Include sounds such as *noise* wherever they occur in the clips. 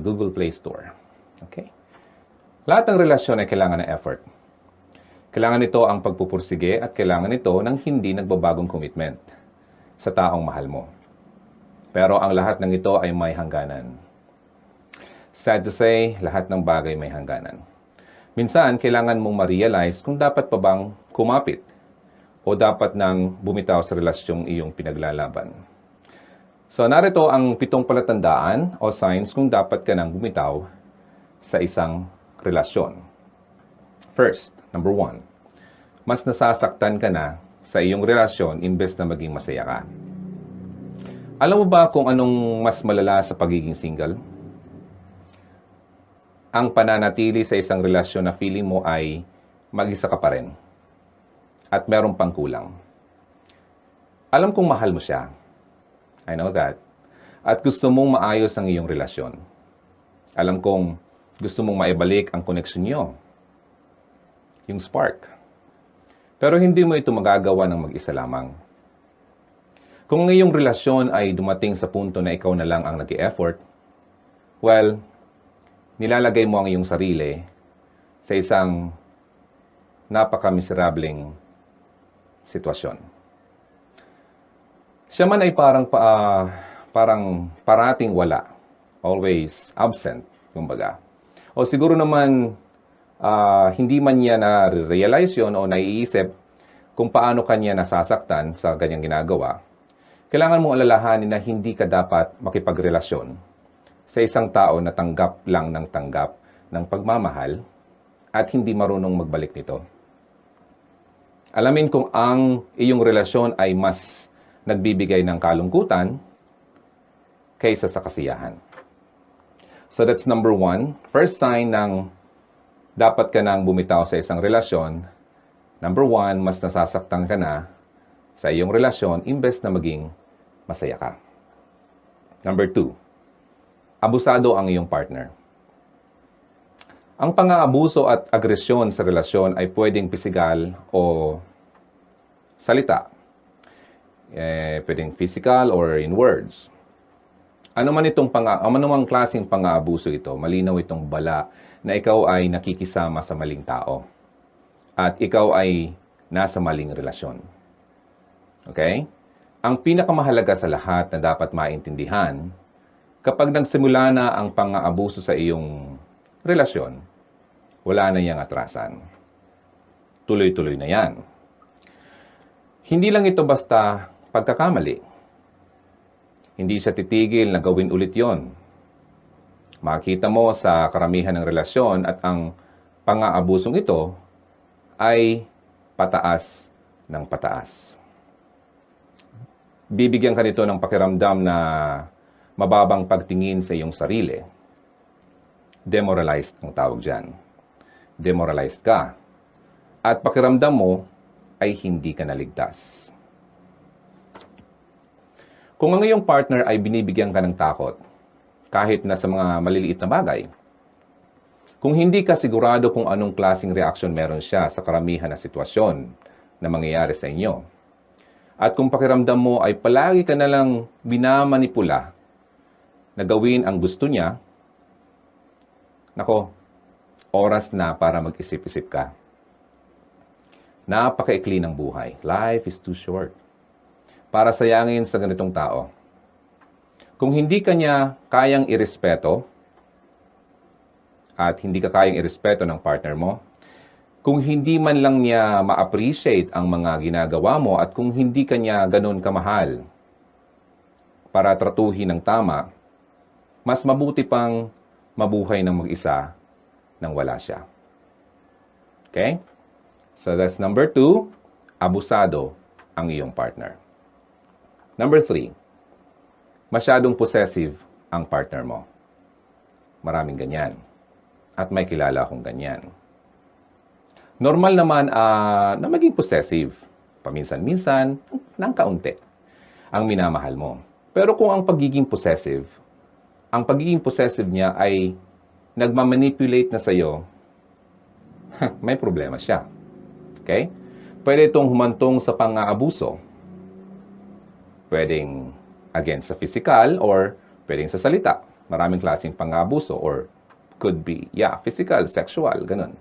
Google Play Store. Okay? Lahat ng relasyon ay kailangan ng effort. Kailangan nito ang pagpupursige at kailangan nito ng hindi nagbabagong commitment sa taong mahal mo. Pero ang lahat ng ito ay may hangganan. Sad to say, lahat ng bagay may hangganan. Minsan, kailangan mong ma-realize kung dapat pa bang kumapit o dapat nang bumitaw sa relasyong iyong pinaglalaban. So, narito ang pitong palatandaan o signs kung dapat ka nang bumitaw sa isang relasyon. First, number one, mas nasasaktan ka na sa iyong relasyon imbes na maging masaya ka. Alam mo ba kung anong mas malala sa pagiging single? Ang pananatili sa isang relasyon na feeling mo ay mag-isa ka pa rin at meron pang kulang. Alam kong mahal mo siya. I know that. At gusto mong maayos ang iyong relasyon. Alam kong gusto mong maibalik ang connection niyo. Yung spark. Pero hindi mo ito magagawa ng mag-isa lamang. Kung ang iyong relasyon ay dumating sa punto na ikaw na lang ang nag effort well, nilalagay mo ang iyong sarili sa isang napaka-miserableng sitwasyon. Siya man ay parang pa, ah, parang parating wala, always absent, kumbaga. O siguro naman ah, hindi man niya na-realize yon o naiisip kung paano kanya nasasaktan sa ganyang ginagawa, kailangan mong alalahanin na hindi ka dapat makipagrelasyon sa isang tao na tanggap lang ng tanggap ng pagmamahal at hindi marunong magbalik nito. Alamin kung ang iyong relasyon ay mas nagbibigay ng kalungkutan kaysa sa kasiyahan. So that's number one. First sign ng dapat ka nang bumitaw sa isang relasyon. Number one, mas nasasaktan ka na sa iyong relasyon imbes na maging masaya ka. Number two, abusado ang iyong partner. Ang pang-aabuso at agresyon sa relasyon ay pwedeng physical o salita. Eh, pwedeng physical or in words. Ano man itong pang ano mang klaseng pang-aabuso ito, malinaw itong bala na ikaw ay nakikisama sa maling tao. At ikaw ay nasa maling relasyon. Okay? Ang pinakamahalaga sa lahat na dapat maintindihan, kapag nagsimula na ang pang-aabuso sa iyong relasyon, wala na yang atrasan. Tuloy-tuloy na yan. Hindi lang ito basta pagkakamali. Hindi siya titigil na gawin ulit yon. Makita mo sa karamihan ng relasyon at ang pang-aabusong ito ay pataas ng pataas. Bibigyan ka nito ng pakiramdam na mababang pagtingin sa iyong sarili. Demoralized ang tawag dyan. Demoralized ka. At pakiramdam mo ay hindi ka naligtas. Kung ang iyong partner ay binibigyan ka ng takot, kahit na sa mga maliliit na bagay, kung hindi ka sigurado kung anong klasing reaksyon meron siya sa karamihan na sitwasyon na mangyayari sa inyo, at kung pakiramdam mo ay palagi ka na lang binamanipula na gawin ang gusto niya, nako, oras na para mag-isip-isip ka. Napakaikli ng buhay. Life is too short. Para sayangin sa ganitong tao. Kung hindi ka niya kayang irespeto, at hindi ka kayang irespeto ng partner mo, kung hindi man lang niya ma-appreciate ang mga ginagawa mo at kung hindi ka niya ganun kamahal para tratuhin ng tama, mas mabuti pang mabuhay ng mag-isa nang wala siya. Okay? So that's number two, abusado ang iyong partner. Number three, masyadong possessive ang partner mo. Maraming ganyan. At may kilala akong ganyan. Normal naman ah, na maging possessive. Paminsan-minsan, ng kaunti. Ang minamahal mo. Pero kung ang pagiging possessive, ang pagiging possessive niya ay nagmamanipulate na sa'yo, *laughs* may problema siya. Okay? Pwede itong humantong sa pang-aabuso. Pwedeng against sa physical or pwedeng sa salita. Maraming klaseng pang-abuso or could be, yeah, physical, sexual, ganun.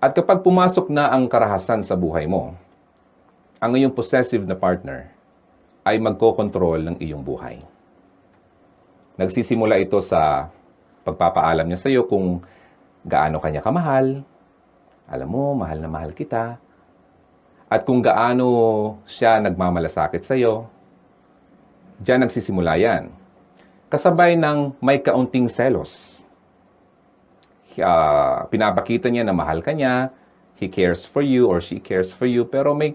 At kapag pumasok na ang karahasan sa buhay mo, ang iyong possessive na partner ay magkokontrol ng iyong buhay. Nagsisimula ito sa pagpapaalam niya sa iyo kung gaano kanya kamahal, alam mo, mahal na mahal kita, at kung gaano siya nagmamalasakit sa iyo, diyan nagsisimula yan. Kasabay ng may kaunting selos. Ah, pinapakita niya na mahal ka niya, he cares for you or she cares for you, pero may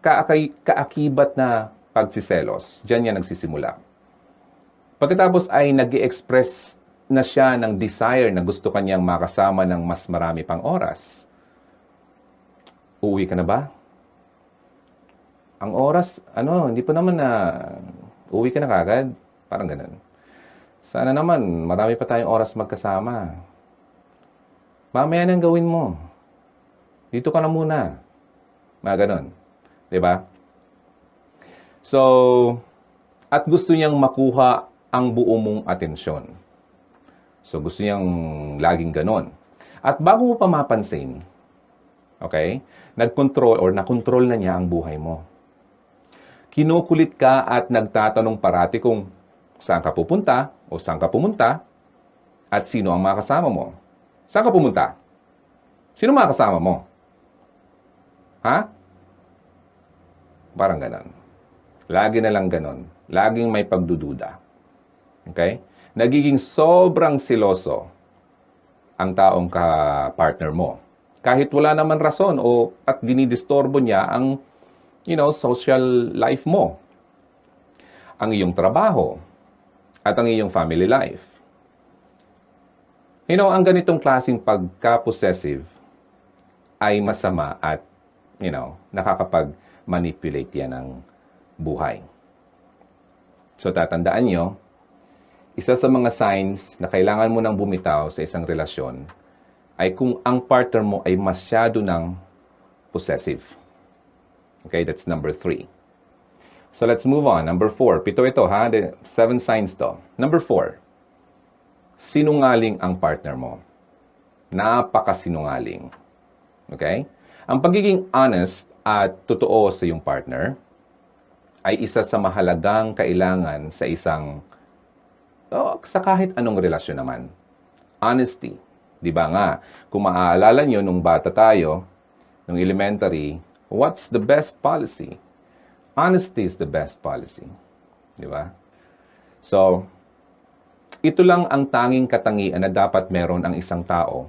kaakay, kaakibat na pagsiselos. Diyan yan nagsisimula. Pagkatapos ay nag express na siya ng desire na gusto kanyang makasama ng mas marami pang oras. Uuwi ka na ba? Ang oras, ano, hindi pa naman na uwi ka na kagad. Parang ganun. Sana naman, marami pa tayong oras magkasama. Mamaya nang gawin mo. Dito ka na muna. Mga ganun. ba? So, at gusto niyang makuha ang buo mong atensyon. So, gusto niyang laging ganon. At bago mo pa mapansin, okay, nag-control or nakontrol na niya ang buhay mo. Kinukulit ka at nagtatanong parati kung saan ka pupunta o saan ka pumunta at sino ang makasama mo. Saan ka pumunta? Sino mga kasama mo? Ha? Parang ganon. Lagi na lang ganon. Laging may pagdududa. Okay? Nagiging sobrang siloso ang taong ka-partner mo. Kahit wala naman rason o at dinidistorbo niya ang you know, social life mo. Ang iyong trabaho at ang iyong family life. You know, ang ganitong klaseng pagka-possessive ay masama at, you know, nakakapag-manipulate yan ng buhay. So, tatandaan nyo, isa sa mga signs na kailangan mo nang bumitaw sa isang relasyon ay kung ang partner mo ay masyado ng possessive. Okay, that's number three. So let's move on. Number four. Pito ito ha. The seven signs to. Number four. Sinungaling ang partner mo. Napakasinungaling. Okay? Ang pagiging honest at totoo sa iyong partner ay isa sa mahalagang kailangan sa isang oh, sa kahit anong relasyon naman. Honesty. Di ba nga? Kung maaalala nyo nung bata tayo, nung elementary, what's the best policy? Honesty is the best policy. Di ba? So, ito lang ang tanging katangian na dapat meron ang isang tao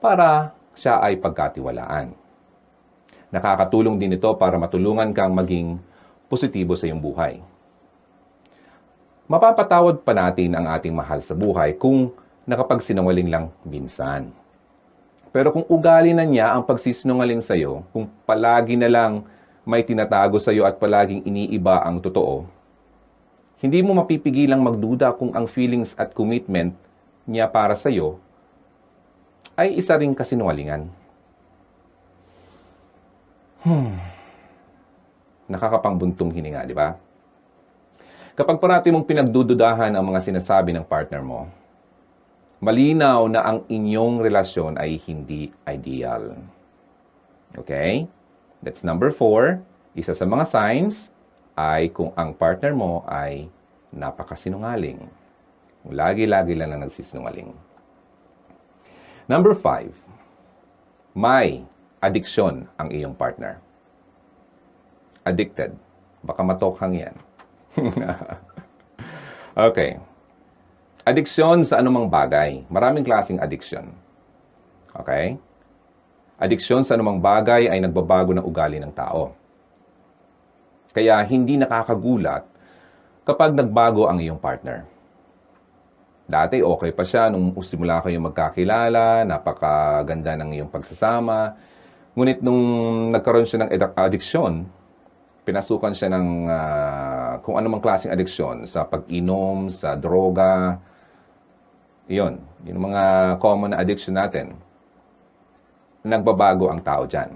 para siya ay pagkatiwalaan. Nakakatulong din ito para matulungan kang maging positibo sa iyong buhay. Mapapatawad pa natin ang ating mahal sa buhay kung nakapagsinungaling lang minsan. Pero kung ugali na niya ang pagsisinungaling sa iyo, kung palagi na lang may tinatago sa iyo at palaging iniiba ang totoo, hindi mo mapipigilang magduda kung ang feelings at commitment niya para sa iyo ay isa ring kasinungalingan. Hmm. Nakakapangbuntong hininga, di ba? Kapag parati mong pinagdududahan ang mga sinasabi ng partner mo, malinaw na ang inyong relasyon ay hindi ideal. Okay? That's number four. Isa sa mga signs ay kung ang partner mo ay napakasinungaling. Lagi-lagi lang na nagsisinungaling. Number five, may addiction ang iyong partner. Addicted. Baka matokhang yan. *laughs* okay. Addiction sa anumang bagay. Maraming klaseng addiction. Okay? Addiction sa anumang bagay ay nagbabago ng ugali ng tao. Kaya hindi nakakagulat kapag nagbago ang iyong partner. Dati okay pa siya nung simula kayong magkakilala, napakaganda ng iyong pagsasama. Ngunit nung nagkaroon siya ng addiction, pinasukan siya ng ah, kung anumang klaseng addiction sa pag-inom, sa droga. Iyon, yung mga common na addiction natin. Nagbabago ang tao dyan.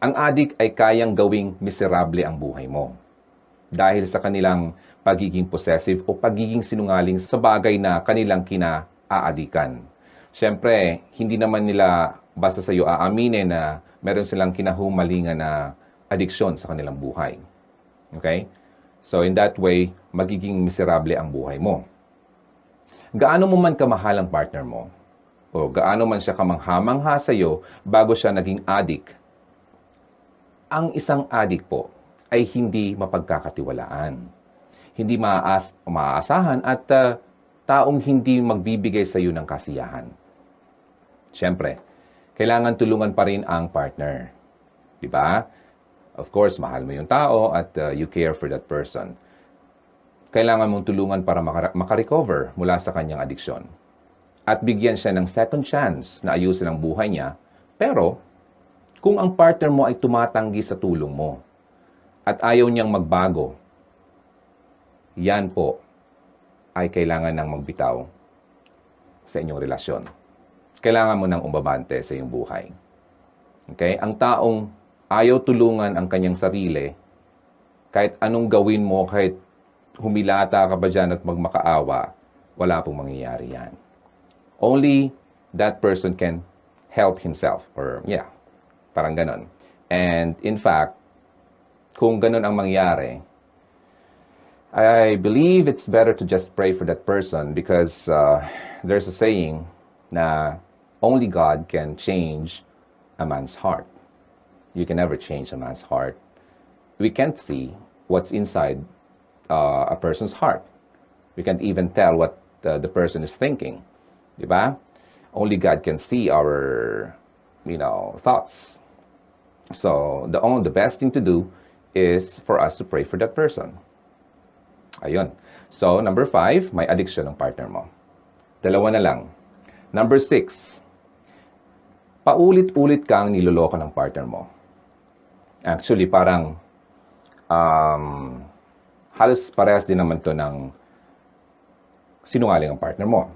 Ang addict ay kayang gawing miserable ang buhay mo. dahil sa kanilang pagiging possessive o pagiging sinungaling sa bagay na kanilang kinaaadikan. Siyempre, hindi naman nila basta sa iyo aaminin na meron silang kinahumalingan na addiction sa kanilang buhay. Okay? So in that way, magiging miserable ang buhay mo. Gaano mo man kamahal ang partner mo, o gaano man siya kamangha-mangha sa iyo bago siya naging addict, ang isang addict po ay hindi mapagkakatiwalaan. Hindi maaas, maaasahan at ah, taong hindi magbibigay sa iyo ng kasiyahan. Siyempre, kailangan tulungan pa rin ang partner. Di ba? Of course, mahal mo yung tao at uh, you care for that person. Kailangan mong tulungan para maka- makarecover mula sa kanyang addiksyon. At bigyan siya ng second chance na ayusin ang buhay niya. Pero, kung ang partner mo ay tumatanggi sa tulong mo at ayaw niyang magbago, yan po ay kailangan ng magbitaw sa inyong relasyon. Kailangan mo ng umbabante sa iyong buhay. Okay? Ang taong ayaw tulungan ang kanyang sarili, kahit anong gawin mo, kahit humilata ka ba dyan at magmakaawa, wala pong mangyayari yan. Only that person can help himself. Or, yeah, parang ganon. And in fact, kung ganon ang mangyari, I believe it's better to just pray for that person because uh, there's a saying na only God can change a man's heart. You can never change a man's heart. We can't see what's inside uh, a person's heart. We can't even tell what uh, the person is thinking. Di ba? Only God can see our, you know, thoughts. So, the only the best thing to do is for us to pray for that person. Ayun. So, number five, may addiction ng partner mo. Dalawa na lang. Number six, paulit-ulit kang niloloko ng partner mo. Actually, parang um, halos parehas din naman to ng sinungaling ang partner mo.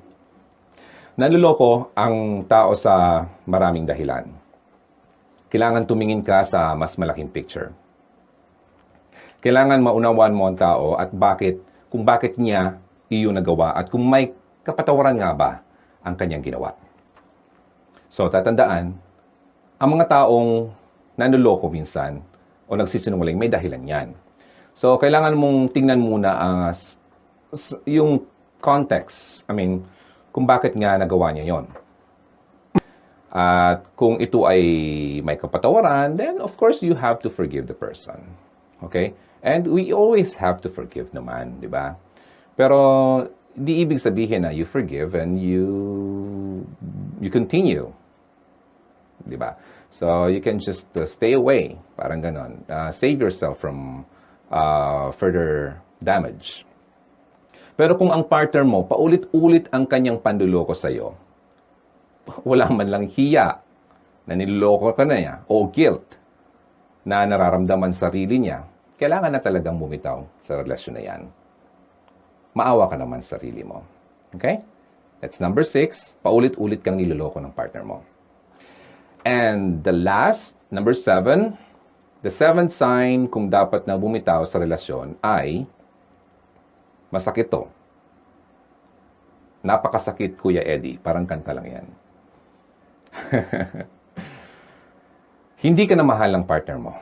Nanloloko ang tao sa maraming dahilan. Kailangan tumingin ka sa mas malaking picture kailangan maunawaan mo ang tao at bakit, kung bakit niya iyon nagawa at kung may kapatawaran nga ba ang kanyang ginawa. So, tatandaan, ang mga taong nanloloko minsan o nagsisinungaling, may dahilan yan. So, kailangan mong tingnan muna ang s- yung context. I mean, kung bakit nga nagawa niya yon. At kung ito ay may kapatawaran, then of course you have to forgive the person. Okay? And we always have to forgive naman, di ba? Pero di ibig sabihin na you forgive and you you continue. Di ba? So you can just uh, stay away, parang ganon. Uh, save yourself from uh, further damage. Pero kung ang partner mo, paulit-ulit ang kanyang panduloko sa'yo, wala man lang hiya na niloloko ka na niya o guilt na nararamdaman sa sarili niya, kailangan na talagang bumitaw sa relasyon na yan. Maawa ka naman sa sarili mo. Okay? That's number six. Paulit-ulit kang niloloko ng partner mo. And the last, number seven, the seventh sign kung dapat na bumitaw sa relasyon ay masakit to. Napakasakit, Kuya Eddie. Parang kanta lang yan. *laughs* Hindi ka na mahal ng partner mo.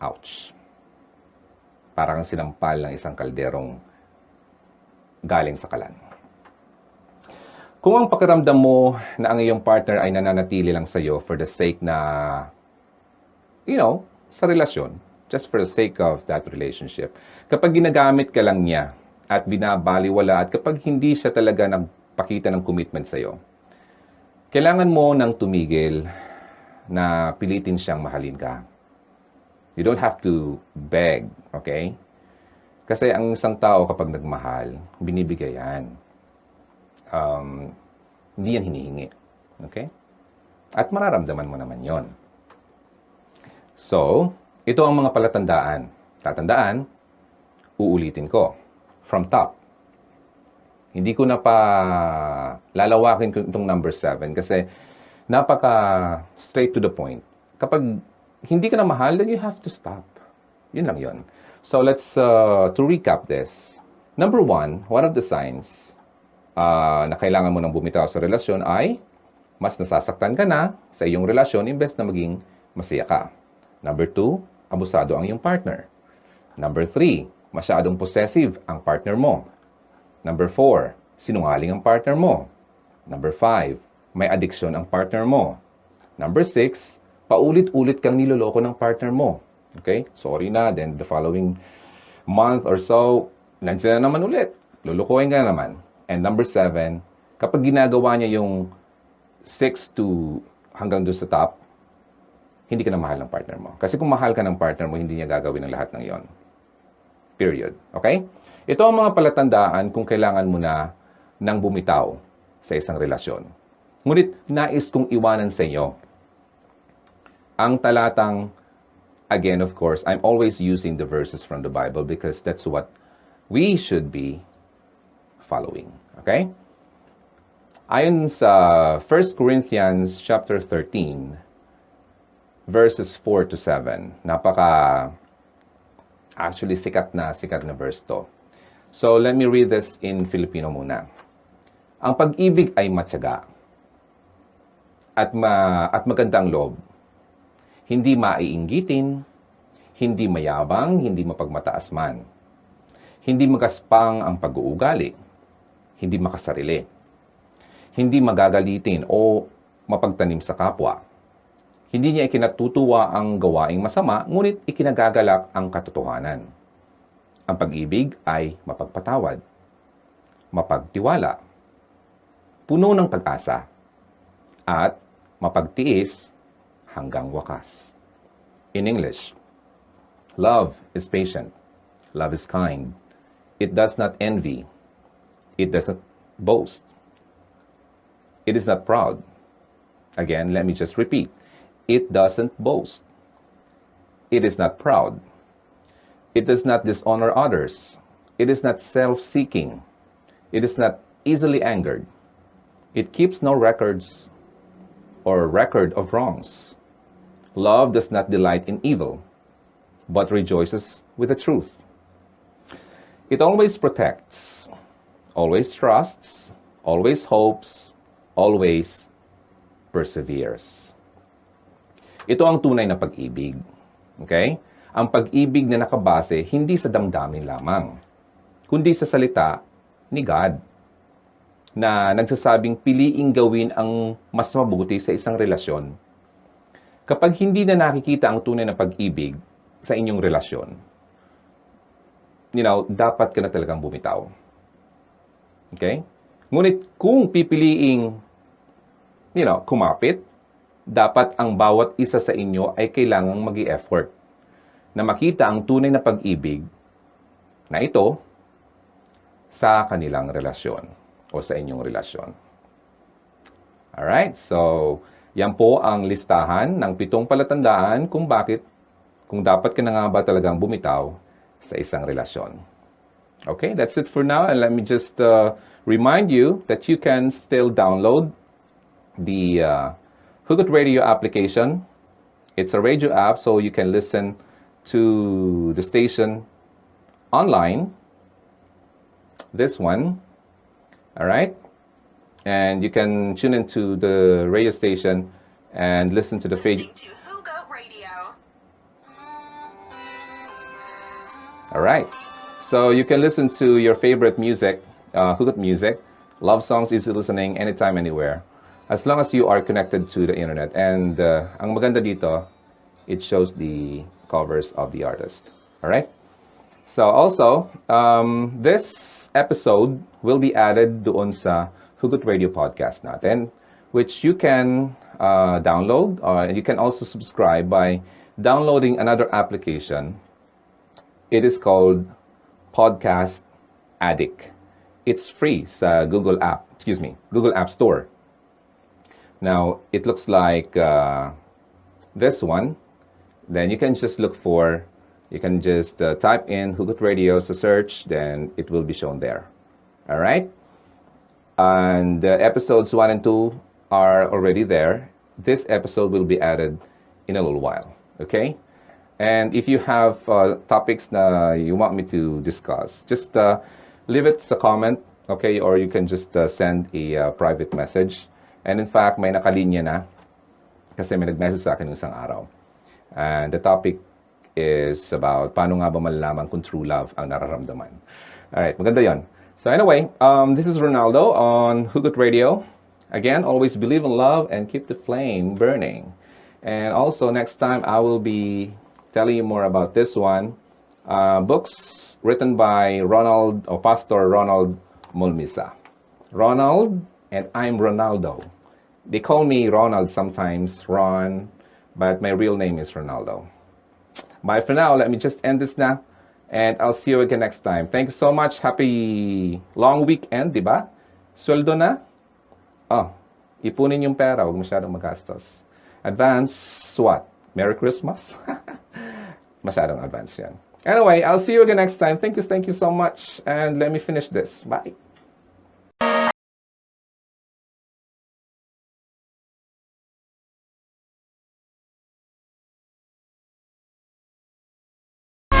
Ouch parang sinampal ng isang kalderong galing sa kalan. Kung ang pakiramdam mo na ang iyong partner ay nananatili lang sa iyo for the sake na, you know, sa relasyon, just for the sake of that relationship, kapag ginagamit ka lang niya at binabaliwala at kapag hindi siya talaga nagpakita ng commitment sa iyo, kailangan mo nang tumigil na pilitin siyang mahalin ka. You don't have to beg, okay? Kasi ang isang tao kapag nagmahal, binibigay yan. Um, hindi yan hinihingi. Okay? At mararamdaman mo naman yon. So, ito ang mga palatandaan. Tatandaan, uulitin ko. From top. Hindi ko na pa lalawakin itong number 7 kasi napaka straight to the point. Kapag hindi ka na mahal, then you have to stop. Yun lang yun. So let's, uh, to recap this. Number one, one of the signs uh, na kailangan mo nang bumitaw sa relasyon ay mas nasasaktan ka na sa iyong relasyon imbes na maging masaya ka. Number two, abusado ang iyong partner. Number three, masyadong possessive ang partner mo. Number four, sinungaling ang partner mo. Number five, may addiction ang partner mo. Number six, paulit-ulit kang niloloko ng partner mo. Okay? Sorry na. Then the following month or so, nandiyan na naman ulit. Lulukoyin ka na naman. And number seven, kapag ginagawa niya yung six to hanggang doon sa top, hindi ka na mahal ng partner mo. Kasi kung mahal ka ng partner mo, hindi niya gagawin ang lahat ng yon. Period. Okay? Ito ang mga palatandaan kung kailangan mo na nang bumitaw sa isang relasyon. Ngunit nais kong iwanan sa inyo ang talatang, again, of course, I'm always using the verses from the Bible because that's what we should be following. Okay? Ayon sa 1 Corinthians chapter 13, verses 4 to 7. Napaka actually sikat na sikat na verse to. So let me read this in Filipino muna. Ang pag-ibig ay matyaga at ma at magandang loob. Hindi maiinggitin, hindi mayabang, hindi mapagmataas man. Hindi magaspang ang pag-uugali, hindi makasarili. Hindi magagalitin o mapagtanim sa kapwa. Hindi niya ikinatutuwa ang gawaing masama, ngunit ikinagagalak ang katotohanan. Ang pag-ibig ay mapagpatawad, mapagtiwala, puno ng pag-asa, at mapagtiis hanggang wakas. In English, love is patient, love is kind, it does not envy, it does not boast, it is not proud. Again, let me just repeat. It doesn't boast. It is not proud. It does not dishonor others. It is not self seeking. It is not easily angered. It keeps no records or record of wrongs. Love does not delight in evil, but rejoices with the truth. It always protects, always trusts, always hopes, always perseveres. Ito ang tunay na pag-ibig. Okay? Ang pag-ibig na nakabase hindi sa damdamin lamang, kundi sa salita ni God na nagsasabing piliing gawin ang mas mabuti sa isang relasyon. Kapag hindi na nakikita ang tunay na pag-ibig sa inyong relasyon, you know, dapat ka na talagang bumitaw. Okay? Ngunit kung pipiliing, you know, kumapit, dapat ang bawat isa sa inyo ay kailangang mag effort na makita ang tunay na pag-ibig na ito sa kanilang relasyon o sa inyong relasyon. Alright, so yan po ang listahan ng pitong palatandaan kung bakit, kung dapat ka na nga ba talagang bumitaw sa isang relasyon. Okay, that's it for now. And let me just uh, remind you that you can still download the uh, Hugot Radio application. It's a radio app, so you can listen to the station online. This one, all right? And you can tune into the radio station and listen to the Listening to Hugo Radio. All right. So you can listen to your favorite music, uh, Hugot music, love songs, easy listening, anytime, anywhere, as long as you are connected to the internet. And uh, ang maganda dito, it shows the covers of the artist. All right. So also, um, this episode will be added doon sa Hugot Radio podcast natin, which you can uh, download, or you can also subscribe by downloading another application It is called Podcast Addict. It's free sa Google App, excuse me, Google App Store. Now, it looks like uh, this one. Then you can just look for, you can just uh, type in Hugot Radio as a search, then it will be shown there. All right? And uh, episodes 1 and 2 are already there. This episode will be added in a little while. Okay? And if you have uh, topics na you want me to discuss, just uh, leave it as a comment, okay? Or you can just uh, send a uh, private message. And in fact, may nakalinya na kasi may nag-message sa akin isang araw. And the topic is about paano nga ba malalaman kung true love ang nararamdaman. Alright, maganda yon. So anyway, um, this is Ronaldo on Hugot Radio. Again, always believe in love and keep the flame burning. And also, next time I will be telling you more about this one. Uh, books written by Ronald or Pastor Ronald Mulmisa. Ronald and I'm Ronaldo. They call me Ronald sometimes, Ron, but my real name is Ronaldo. Bye for now. Let me just end this now. And I'll see you again next time. Thank you so much. Happy long weekend, di ba? Sweldo na? Oh, ipunin yung pera. Huwag masyadong magastos. Advance, what? Merry Christmas? *laughs* masyadong advance yan. Anyway, I'll see you again next time. Thank you, thank you so much. And let me finish this. Bye.